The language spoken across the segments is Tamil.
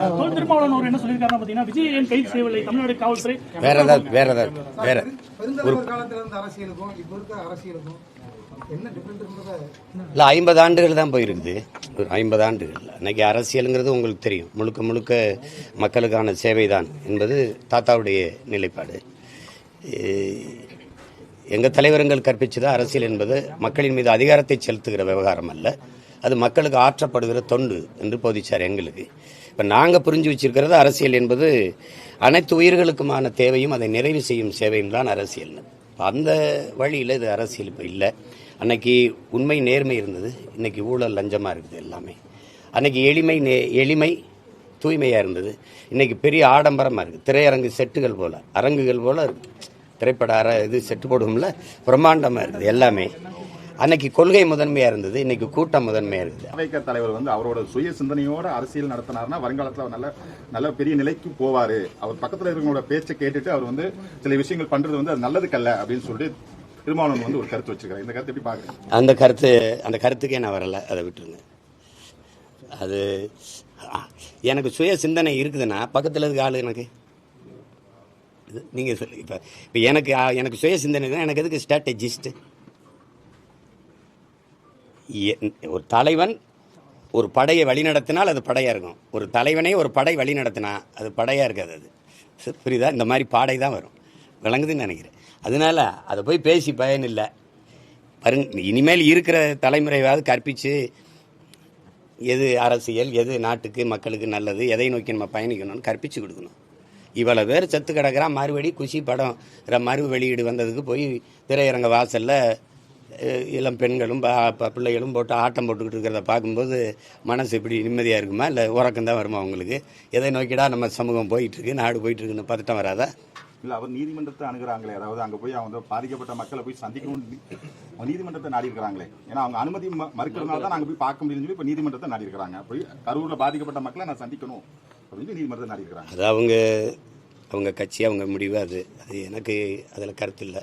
திருமாவளவன் என்ன கைது செய்யவில்லை தமிழ்நாடு காவல்துறை. வேற ஏதாவது வேற ஏதாவது வேற. பெருந்தலைவர் காலத்துல இருந்த அரசியலுக்கும் இப்ப இருக்க அரசியலுக்கும் என்ன டிஃபரெண்ட் இருந்ததை இல்லை ஐம்பது ஆண்டுகள் தான் போயிருக்குது. ஒரு ஐம்பது ஆண்டுகள். இன்னைக்கு அரசியலுங்கிறது உங்களுக்கு தெரியும். முழுக்க முழுக்க மக்களுக்கான சேவை தான் என்பது தாத்தாவுடைய நிலைப்பாடு. எங்கள் தலைவரங்கள் கற்பிச்சது அரசியல் என்பது மக்களின் மீது அதிகாரத்தை செலுத்துகிற விவகாரம் அல்ல. அது மக்களுக்கு ஆற்றப்படுகிற தொண்டு என்று போதிச்சார் எங்களுக்கு. இப்போ நாங்கள் புரிஞ்சு வச்சிருக்கிறது அரசியல் என்பது அனைத்து உயிர்களுக்குமான தேவையும் அதை நிறைவு செய்யும் சேவையும் தான் அரசியல். அந்த வழியில் இது அரசியல் இப்போ இல்லை. அன்னைக்கு உண்மை நேர்மை இருந்தது. இன்னைக்கு ஊழல் லஞ்சமாக இருக்குது எல்லாமே. அன்னைக்கு எளிமை நே எளிமை தூய்மையாக இருந்தது. இன்னைக்கு பெரிய ஆடம்பரமாக இருக்குது திரையரங்கு செட்டுகள் போல் அரங்குகள் போல் இருக்குது திரைப்பட அற இது செட்டு போடுவோம்ல பிரம்மாண்டமாக இருக்குது எல்லாமே. அன்னைக்கு கொள்கை முதன்மையாக இருந்தது இன்னைக்கு கூட்டம் முதன்மையாக இருக்குது. அவைக்க தலைவர் வந்து அவரோட சுய சிந்தனையோட அரசியல் நடத்தினார்னா வருங்காலத்துல நல்ல நல்ல பெரிய நிலைக்கு போவாரு. அவர் பக்கத்துல இருக்கிறவங்களோட பேச்சை கேட்டுட்டு அவர் வந்து சில விஷயங்கள் பண்றது வந்து அது நல்லதுக்கல்ல அப்படின்னு சொல்லிட்டு திருமாவளவன் வந்து ஒரு கருத்து வச்சிருக்காரு. இந்த கருத்து எப்படி பாக்குறீங்க? அந்த கருத்து அந்த கருத்துக்கே நான் வரல அதை விட்டுருங்க. அது எனக்கு சுய சிந்தனை இருக்குதுன்னா பக்கத்தில் இருக்க ஆளு எனக்கு. இது நீங்கள் சொல்லு இப்போ இப்போ எனக்கு எனக்கு சுய சிந்தனை இருக்குன்னா எனக்கு எதுக்கு ஸ்ட்ராட்டஜிஸ்ட்டு ஒரு தலைவன் ஒரு படையை வழிநடத்தினால் அது படையாக இருக்கும் ஒரு தலைவனே ஒரு படை வழிநடத்தினா அது படையாக இருக்காது அது. புரியுதா? இந்த மாதிரி பாடை தான் வரும். விளங்குதுன்னு நினைக்கிறேன். அதனால அதை போய் பேசி பயன் இல்லை. பாருங்க இனிமேல் இருக்கிற தலைமுறையாவது கற்பித்து எது அரசியல் எது நாட்டுக்கு மக்களுக்கு நல்லது எதை நோக்கி நம்ம பயணிக்கணும்னு கற்பித்து கொடுக்கணும். இவ்வளோ பேர் செத்து கிடக்குறான் மறுபடி குஷி படம் மறு வெளியீடு வந்ததுக்கு போய் திரையரங்க வாசலில் இளம் பெண்களும் பிள்ளைகளும் போட்டு ஆட்டம் போட்டுக்கிட்டு இருக்கிறத பார்க்கும்போது மனசு இப்படி நிம்மதியாக இருக்குமா? இல்லை உறக்கம் தான் வருமா உங்களுக்கு? எதை நோக்கிடா நம்ம சமூகம் போயிட்டு இருக்கு நாடு போயிட்டு இருக்குன்னு பதட்டம் வராதா? இல்ல அவர் நீதிமன்றத்தை அணுகுறாங்களே. அதாவது அங்க போய் அவங்க பாதிக்கப்பட்ட மக்களை போய் சந்திக்கணும் நீதிமன்றத்தை நாடி இருக்கிறாங்களே ஏன்னா அவங்க அனுமதி மறுக்கிறதுனால தான் நாங்க போய் பார்க்க முடியும்னு சொல்லி இப்ப நீதிமன்றத்தை நாடி இருக்கிறாங்க போய் கரூர்ல பாதிக்கப்பட்ட மக்களை நான் சந்திக்கணும் அப்படின்னு சொல்லி நீதிமன்றத்தை நாடி இருக்கிறாங்க அது அவங்க அவங்க கட்சி அவங்க முடிவு அது. அது எனக்கு அதில் கருத்து இல்லை.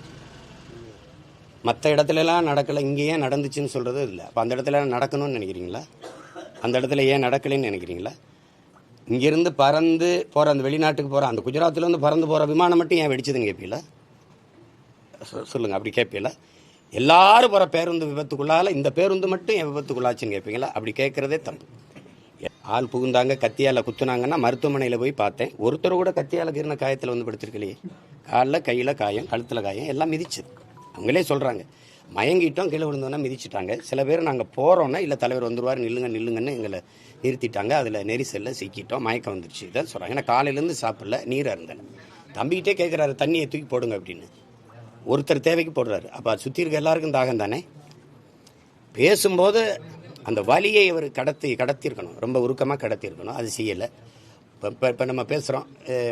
மற்ற இடத்துலலாம் நடக்கலை இங்கே ஏன் நடந்துச்சுன்னு சொல்கிறது இல்லை. அப்போ அந்த இடத்துல நடக்கணும்னு நினைக்கிறீங்களா? அந்த இடத்துல ஏன் நடக்கலைன்னு நினைக்கிறீங்களா? இங்கேருந்து பறந்து போகிற அந்த வெளிநாட்டுக்கு போகிற அந்த குஜராத்லேருந்து பறந்து போகிற விமானம் மட்டும் ஏன் வெடிச்சதுன்னு கேட்பீங்களா சொல்லுங்கள் அப்படி கேட்பீங்களா எல்லாரும் போகிற பேருந்து விபத்துக்குள்ளால இந்த பேருந்து மட்டும் என் விபத்துக்குள்ளாச்சுன்னு கேட்பீங்களா அப்படி கேட்குறதே தப்பு. ஆள் புகுந்தாங்க கத்தியால் குத்துனாங்கன்னா மருத்துவமனையில் போய் பார்த்தேன். ஒருத்தர் கூட கத்தியால் கீறின காயத்தில் வந்து படுத்திருக்கலையே. காலில் கையில் காயம் கழுத்தில் காயம் எல்லாம் மிதிச்சது. அவங்களே சொல்கிறாங்க மயங்கிட்டோம் கீழே விழுந்தோன்னா மிதிச்சிட்டாங்க. சில பேர் நாங்கள் போகிறோன்னா இல்லை தலைவர் வந்துருவார் நில்லுங்க நில்லுங்கன்னு எங்களை நிறுத்திட்டாங்க. அதில் நெரிசலில் சிக்கிட்டோம் மயக்கம் வந்துருச்சு. இதான் சொல்கிறாங்க ஏன்னா காலையிலேருந்து சாப்பிடல நீராக இருந்தேன். தம்பிக்கிட்டே கேட்குறாரு தண்ணியை தூக்கி போடுங்க அப்படின்னு. ஒருத்தர் தேவைக்கு போடுறாரு. அப்போ சுற்றி இருக்க எல்லாருக்கும் தாகம் தானே? பேசும்போது அந்த வலியை இவர் கடத்தி கடத்தியிருக்கணும். ரொம்ப உருக்கமாக கடத்தியிருக்கணும். அது செய்யலை. இப்போ இப்போ இப்போ நம்ம பேசுகிறோம்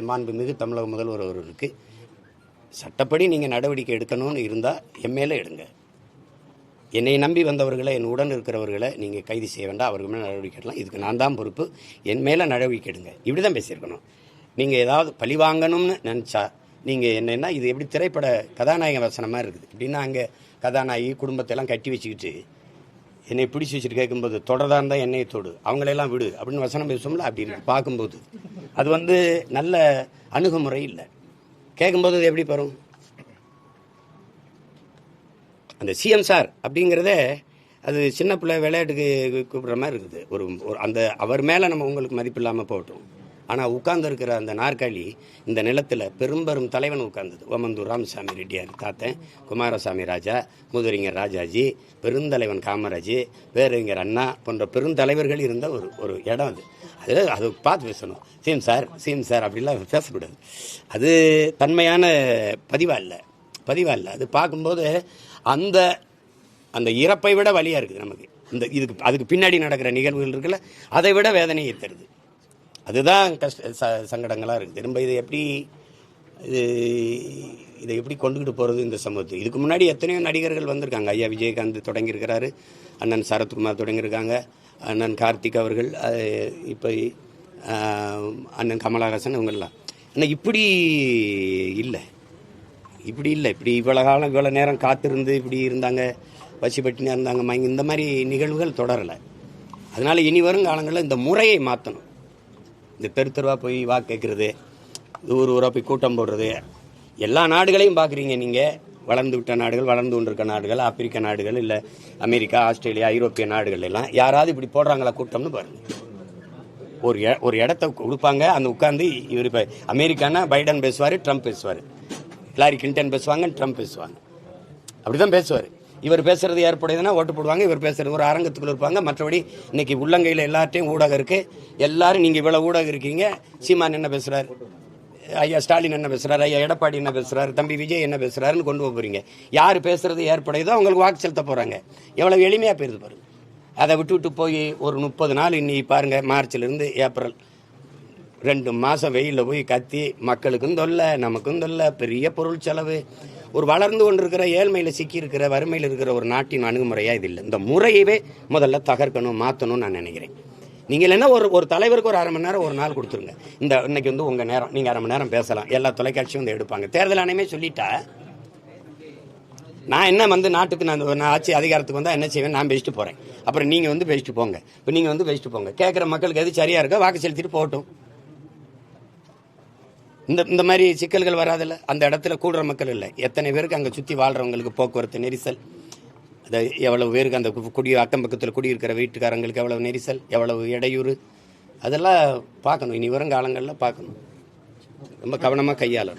மாண்புமிகு தமிழக முதல்வர் அவர்களுக்கு. சட்டப்படி நீங்கள் நடவடிக்கை எடுக்கணும்னு இருந்தால் என் மேலே எடுங்க. என்னை நம்பி வந்தவர்களை என் உடன் இருக்கிறவர்களை நீங்கள் கைது செய்ய வேண்டாம். அவருக்கு மேலே நடவடிக்கை எடுக்கலாம். இதுக்கு நான் தான் பொறுப்பு. என் மேலே நடவடிக்கை எடுங்க. இப்படி தான் பேசியிருக்கணும். நீங்கள் ஏதாவது பழி வாங்கணும்னு நினச்சா நீங்கள் என்னென்னா இது எப்படி திரைப்பட கதாநாயக வசனமாக இருக்குது. எப்படின்னா அங்கே கதாநாயகி குடும்பத்தெல்லாம் கட்டி வச்சுக்கிட்டு என்னை பிடிச்சி வச்சுட்டு கேட்கும்போது தொடர்தா இருந்தால் என்னையை தொடு. அவங்களெல்லாம் விடு. அப்படின்னு வசனம் பேசுவோம்ல அப்படி இருக்கு. பார்க்கும்போது. அது வந்து நல்ல அணுகுமுறை இல்லை. கேட்கும்போது அது எப்படி வரும்? அந்த சிஎம் சார் அப்படிங்கிறதே அது சின்ன பிள்ளை விளையாட்டுக்கு கூப்பிட்ற மாதிரி இருக்குது. ஒரு ஒரு அந்த அவர் மேலே நம்ம உங்களுக்கு மதிப்பு இல்லாமல் போட்டோம் ஆனால் உட்கார்ந்துருக்கிற அந்த நாற்காலி இந்த நிலத்தில் பெரும்பெரும் தலைவன் உட்கார்ந்தது. ஓமந்தூர் ராமசாமி ரெட்டியார் தாத்தன் குமாரசாமி ராஜா முதுரிங்கர் ராஜாஜி பெருந்தலைவன் காமராஜ் பேரறிஞர் அண்ணா போன்ற பெருந்தலைவர்கள் இருந்த ஒரு ஒரு இடம் அது. அது அது பார்த்து பேசணும். சிஎம் சார் சிஎம் சார் அப்படிலாம் பேசக்கூடாது. அது தன்மையான பதிவாக இல்லை. பதிவாக இல்லை. அது பார்க்கும்போது அந்த அந்த இறப்பை விட வழியாக இருக்குது நமக்கு. இந்த இதுக்கு அதுக்கு பின்னாடி நடக்கிற நிகழ்வுகள் இருக்குல்ல அதை விட வேதனையை தருது அதுதான் கஷ்ட ச சங்கடங்களாக இருக்குது. திரும்ப இதை எப்படி இது இதை எப்படி கொண்டுகிட்டு போகிறது இந்த சமூகத்துக்கு இதுக்கு முன்னாடி எத்தனையோ நடிகர்கள் வந்திருக்காங்க. ஐயா விஜயகாந்த் தொடங்கியிருக்கிறாரு அண்ணன் சரத்குமார் தொடங்கியிருக்காங்க. அண்ணன் கார்த்திக் அவர்கள் இப்போ அண்ணன் கமலஹாசன் இவங்கெல்லாம். ஆனால் இப்படி இல்லை. இப்படி இல்லை. இப்படி இவ்வளோ காலம் இவ்வளோ நேரம் காத்திருந்து இப்படி இருந்தாங்க பசிப்பட்டினா இருந்தாங்க மயங்கி இந்த மாதிரி நிகழ்வுகள் தொடரலை. அதனால் இனி வரும் காலங்களில் இந்த முறையை மாற்றணும் இந்த தெரு தெருவாக போய் வாக்கு கேட்குறது ஊர் ஊராக போய் கூட்டம் போடுறது எல்லா நாடுகளையும் பார்க்குறீங்க நீங்கள் வளர்ந்து விட்ட நாடுகள் வளர்ந்து கொண்டிருக்க நாடுகள் ஆப்பிரிக்க நாடுகள் இல்லை அமெரிக்கா ஆஸ்திரேலியா ஐரோப்பிய நாடுகள் எல்லாம் யாராவது இப்படி போடுறாங்களா கூட்டம்னு பாருங்கள் ஒரு ஒரு இடத்த கொடுப்பாங்க அந்த உட்காந்து இவர் இப்போ அமெரிக்கானா பைடன் பேசுவார் ட்ரம்ப் பேசுவார். ஹிலாரி கிளின்டன் பேசுவாங்க ட்ரம்ப் பேசுவாங்க. அப்படிதான் பேசுவார். இவர் பேசுறது ஏற்படையதுன்னா ஓட்டு போடுவாங்க இவர் பேசுறது ஒரு அரங்கத்துக்குள்ள இருப்பாங்க. மற்றபடி இன்னைக்கு உள்ளங்கையில் எல்லார்ட்டையும் ஊடகம் இருக்கு. எல்லாரும் நீங்க இவ்வளவு ஊடகம் இருக்கீங்க சீமான் என்ன பேசுறாரு? ஐயா ஸ்டாலின் என்ன பேசுறாரு ஐயா எடப்பாடி என்ன பேசுறாரு தம்பி விஜய் என்ன பேசுறாருன்னு கொண்டு போக போறீங்க. யார் பேசுறது ஏற்படையதோ அவங்களுக்கு வாக்கு செலுத்த போறாங்க. எவ்வளவு எளிமையா போயிருது பாருங்க அதை விட்டு விட்டு போய் ஒரு முப்பது நாள் இன்னைக்கு பாருங்க மார்ச்ல இருந்து ஏப்ரல். ரெண்டு மாதம் வெயிலில் போய் கத்தி மக்களுக்கும் தொல்லை நமக்கும் தொல்லை பெரிய பொருள் செலவு. ஒரு வளர்ந்து கொண்டிருக்கிற ஏழ்மையில் சிக்கியிருக்கிற வறுமையில் இருக்கிற ஒரு நாட்டின் அணுகுமுறையாக இது இல்லை. இந்த முறையவே முதல்ல தகர்க்கணும் மாற்றணும்னு நான் நினைக்கிறேன். நீங்கள் என்ன ஒரு ஒரு தலைவருக்கு ஒரு அரை மணி நேரம் ஒரு நாள் கொடுத்துருங்க. இந்த இன்னைக்கு வந்து உங்கள் நேரம். நீங்கள் அரை மணி நேரம் பேசலாம். எல்லா தொலைக்காட்சியும் வந்து எடுப்பாங்க. தேர்தல் ஆணையமே சொல்லிட்டா நான் என்ன வந்து நாட்டுக்கு நான் நான் ஆட்சி அதிகாரத்துக்கு வந்தால் என்ன செய்வேன்? நான் பேசிட்டு போகிறேன் அப்புறம் நீங்கள் வந்து பேசிட்டு போங்க. இப்போ நீங்கள் வந்து பேசிட்டு போங்க. கேட்குற மக்களுக்கு எது சரியாக இருக்கோ வாக்கு செலுத்திட்டு போகட்டும். இந்த இந்த மாதிரி சிக்கல்கள் வராதுல்ல? அந்த இடத்துல கூடுற மக்கள் இல்லை. எத்தனை பேருக்கு அங்கே சுற்றி வாழ்கிறவங்களுக்கு போக்குவரத்து நெரிசல்? அது எவ்வளவு பேருக்கு அந்த கு- குடி அக்கம் பக்கத்தில் குடியிருக்கிற வீட்டுக்காரங்களுக்கு எவ்வளவு நெரிசல் எவ்வளவு இடையூறு அதெல்லாம் பார்க்கணும். இனி வரும் காலங்களில் பார்க்கணும். ரொம்ப கவனமாக கையாளணும்.